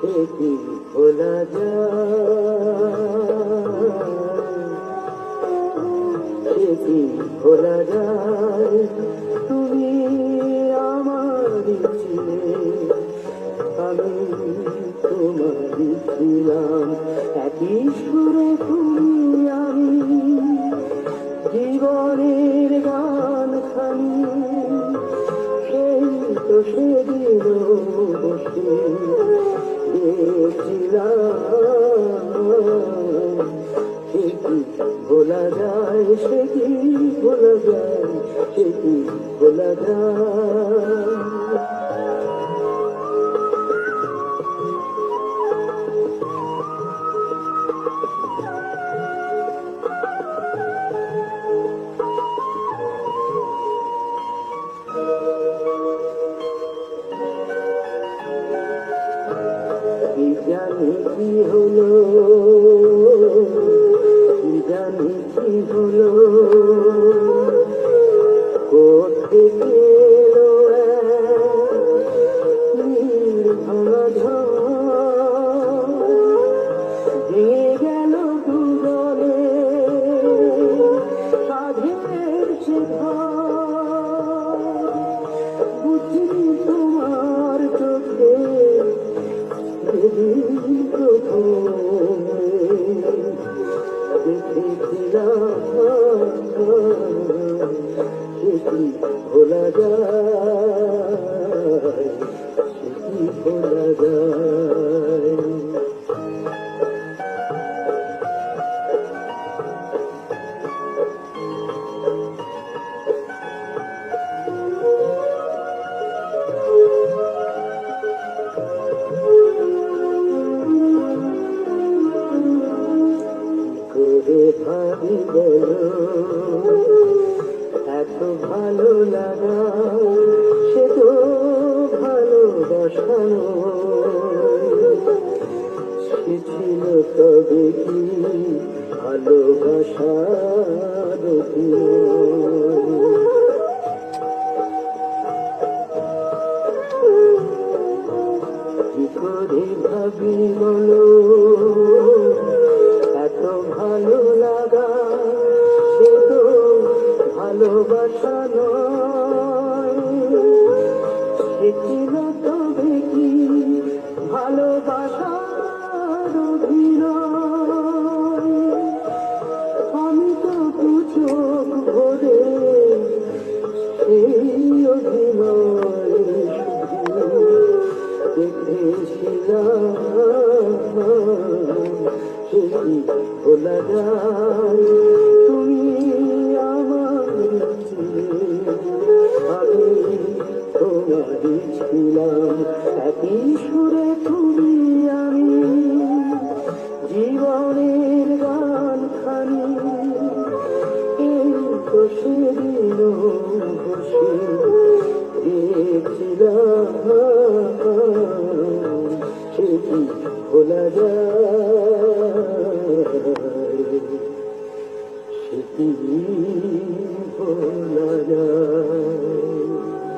সে কি ভোলা যায়। কি ভোলা যায়, তুমি আমার ছিলে আমি তোমারই ছিলাম। একই সুরে তুমি আমি। জীবনের গান সে কি ভোলা যায় কি ভোলা যায় সে কি ভোলা যায়। জানি কি হলো কি জানি কি হলো কোথেকে এলো নীল ভাঙা ঝড় গেল দুজনে সাধের সে ঘর বুঝি তোমার চোখে ভোলা যায় ভোলা যায় এত ভালো লাগা সে তো ভালোবাসানো সে ছিল তবে কি ভালোবাসার যায়। তুমি আমার আমি তোমারই ছিলাম। একই সুরে তুমি আমি জীবনের গান খানি এই তো সেদিন বসে দেখছিলাম যায়। ভোলা যায়